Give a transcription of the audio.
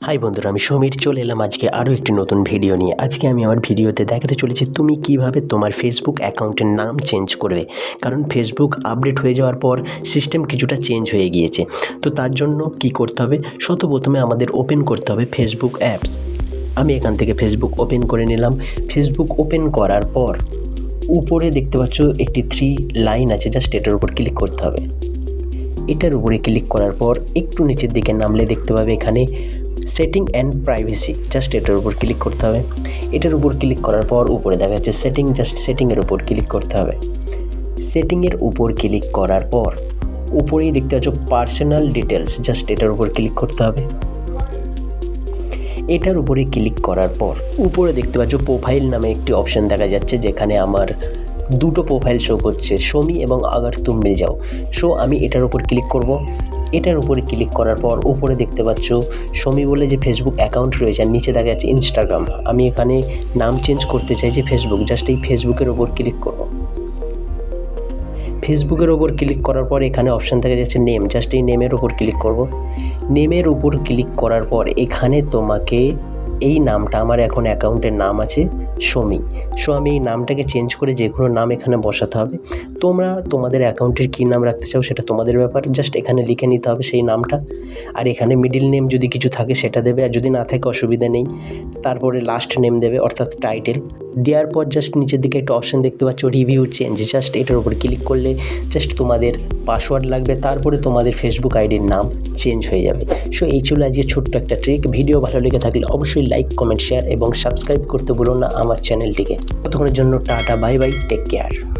High বন্ধুরা, আমি সমীর। চলে এলাম আজকে আরও একটি নতুন ভিডিও নিয়ে। আজকে আমি আমার ভিডিওতে দেখাতে চলেছি তুমি কীভাবে তোমার ফেসবুক অ্যাকাউন্টের নাম চেঞ্জ করবে। কারণ ফেসবুক আপডেট হয়ে যাওয়ার পর সিস্টেম কিছুটা চেঞ্জ হয়ে গিয়েছে। তো তার জন্য কি করতে হবে? শত প্রথমে আমাদের ওপেন করতে হবে ফেসবুক অ্যাপস আমি এখান থেকে ফেসবুক ওপেন করে নিলাম। ফেসবুক ওপেন করার পর উপরে দেখতে পাচ্ছ একটি থ্রি লাইন আছে জাস্ট এটার উপর ক্লিক করতে হবে। এটার উপরে ক্লিক করার পর একটু নিচের দিকে নামলে দেখতে পাবে এখানে সেটিং অ্যান্ড প্রাইভেসি জাস্ট এটার উপর ক্লিক করতে হবে। এটার উপর ক্লিক করার পর উপরে দেখা যাচ্ছে সেটিং জাস্ট সেটিংয়ের উপর ক্লিক করতে হবে। সেটিংয়ের উপর ক্লিক করার পর উপরেই দেখতে পাচ্ছ পার্সোনাল ডিটেলস জাস্ট এটার উপর ক্লিক করতে হবে। এটার উপরে ক্লিক করার পর উপরে দেখতে পাচ্ছ প্রোফাইল নামে একটি অপশন দেখা যাচ্ছে, যেখানে আমার দুটো প্রোফাইল শো করছে সমি এবং আগার তুম মিল যাও সো আমি এটার উপর ক্লিক করব। এটার উপরে ক্লিক করার পর উপরে দেখতে পাচ্ছ সমি বলে যে ফেসবুক অ্যাকাউন্ট রয়েছে, আর নিচে দেখা যাচ্ছে ইনস্টাগ্রাম আমি এখানে নাম চেঞ্জ করতে চাই যে ফেসবুক জাস্ট এই ফেসবুকের ওপর ক্লিক করব। ফেসবুকের ওপর ক্লিক করার পর এখানে অপশান দেখা যাচ্ছে নেম জাস্ট এই নেমের ওপর ক্লিক করব। নেমের উপর ক্লিক করার পর এখানে তোমাকে এই নামটা, আমার এখন অ্যাকাউন্টের নাম আছে সমি। সো আমি এই নামটাকে চেঞ্জ করে যে কোনো নাম এখানে বসাতে হবে। তোমরা তোমাদের অ্যাকাউন্টের কী নাম রাখতে চাও সেটা তোমাদের ব্যাপার। জাস্ট এখানে লিখে নিতে হবে সেই নামটা। আর এখানে মিডিল নেম যদি কিছু থাকে সেটা দেবে। আর যদি না থাকে অসুবিধা নেই। তারপরে লাস্ট নেম দেবে, অর্থাৎ টাইটেল দেওয়ার পর জাস্ট নিচের দিকে একটা অপশান দেখতে পাচ্ছ রিভিউ চেঞ্জ জাস্ট এটার উপর ক্লিক করলে জাস্ট তোমাদের পাসওয়ার্ড লাগবে। তারপরে তোমাদের ফেসবুক আইডির নাম চেঞ্জ হয়ে যাবে। সো এই ছিল আজকে ছোট্ট একটা ট্রিক ভিডিও ভালো লেগে থাকলে অবশ্যই লাইক কমেন্ট শেয়ার এবং সাবস্ক্রাইব করতে ভুলো না আমার চ্যানেলটিকে ততক্ষণের জন্য tata bye bye take care